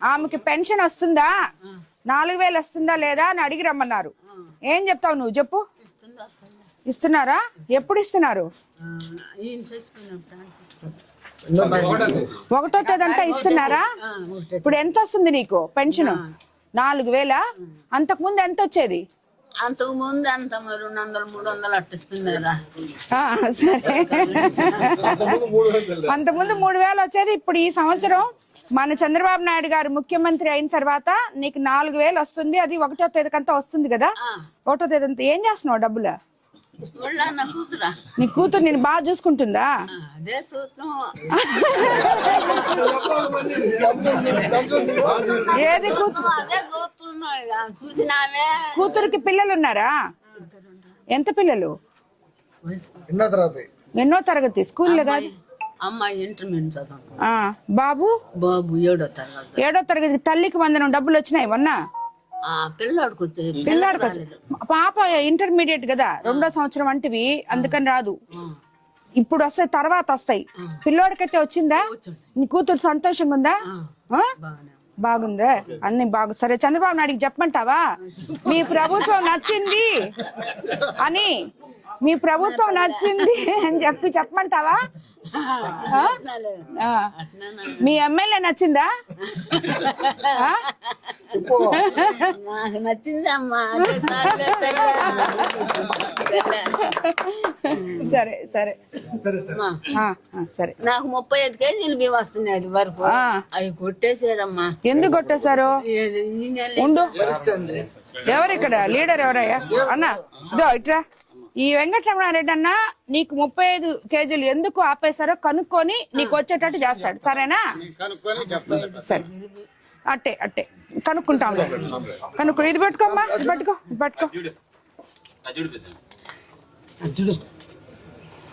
ఆమెకి పెన్షన్ వస్తుందా? నాలుగు వేలు వస్తుందా లేదా అని అడిగి రమ్మన్నారు. ఏం చెప్తావు నువ్వు? చెప్పు. ఇస్తున్నారా? ఎప్పుడు ఇస్తున్నారు? ఒకటో తేదంతా ఇస్తున్నారా. ఇప్పుడు ఎంత వస్తుంది నీకు పెన్షన్? నాలుగు వేల అంతకు ముందు ఎంత వచ్చేది? అంతకు ముందు అంత రెండు వందలు మూడు వందలు అట్టిస్తున్నారా ఆ, సరే. అంతకుముందు మూడు వేలు వచ్చేది. ఇప్పుడు ఈ సంవత్సరం మన చంద్రబాబు నాయుడు గారు ముఖ్యమంత్రి అయిన తర్వాత నీకు నాలుగు వేలు వస్తుంది అది ఒకటో తేదీకంతా వస్తుంది కదా? ఆ, ఒకటో తేదీ అంతా ఏం చేస్తున్నావు డబ్బులు? నా కూతురా. నేను బాగా చూసుకుంటుందా? ఏది కూతురికి పిల్లలు ఉన్నారా? ఎంత పిల్లలు? ఎన్నో తరగతి. స్కూల్లో కాదు? అమ్మాయి ఇంటర్మీడియట్ చదువు. ఆ, బాబు? బాబు ఏడో తరగతి. ఏడో తరగతి తల్లికి వందనం డబ్బులు వచ్చినాయి మొన్న? ఆ పిల్లాడికి వచ్చేది. పిల్లాడికి వచ్చి- పాప ఇంటర్మీడియట్ కదా రెండో సంవత్సరం అంటివి అందుకని రాదు. ఇప్పుడు వస్తాయి తర్వాత వస్తాయి. పిల్లోడికైతే వచ్చిందా? నీ కూతురు సంతోషంగా ఉందా? ఆ? బాగానే బాగుందా? అన్ని బాగు సరే చంద్రబాబు నాయుడికి చెప్పమంటావా? మీ ప్రభుత్వం నచ్చింది అని మీ ప్రభుత్వం నచ్చింది అని చెప్పి చెప్పమంటావా. మీ ఎమ్మెల్యే నచ్చిందా. సరే సరే సరే. నాకు ముప్పై ఐదు కేజీలు బియ్యం వస్తున్నాయి అది వరకు. అవి కొట్టేసారమ్మా ఎందుకు కొట్టేశారు? ఉండు. ఎవరు ఇక్కడ లీడర్ ఎవరయ్యా? అన్న ఇదో ఇట్రా. ఈ వెంకటరమణారెడ్డి అన్న నీకు ముప్పై ఐదు కేజీలు ఎందుకు ఆపేశారో కనుక్కొని నీకు వచ్చేటట్టు చేస్తాడు. సరేనా? సరే. అట్టే అట్టే. కనుక్కుంటాం కనుక్కో. ఇది పెట్టుకోమ్మా ఇది పట్టుకో ఇది పట్టుకో.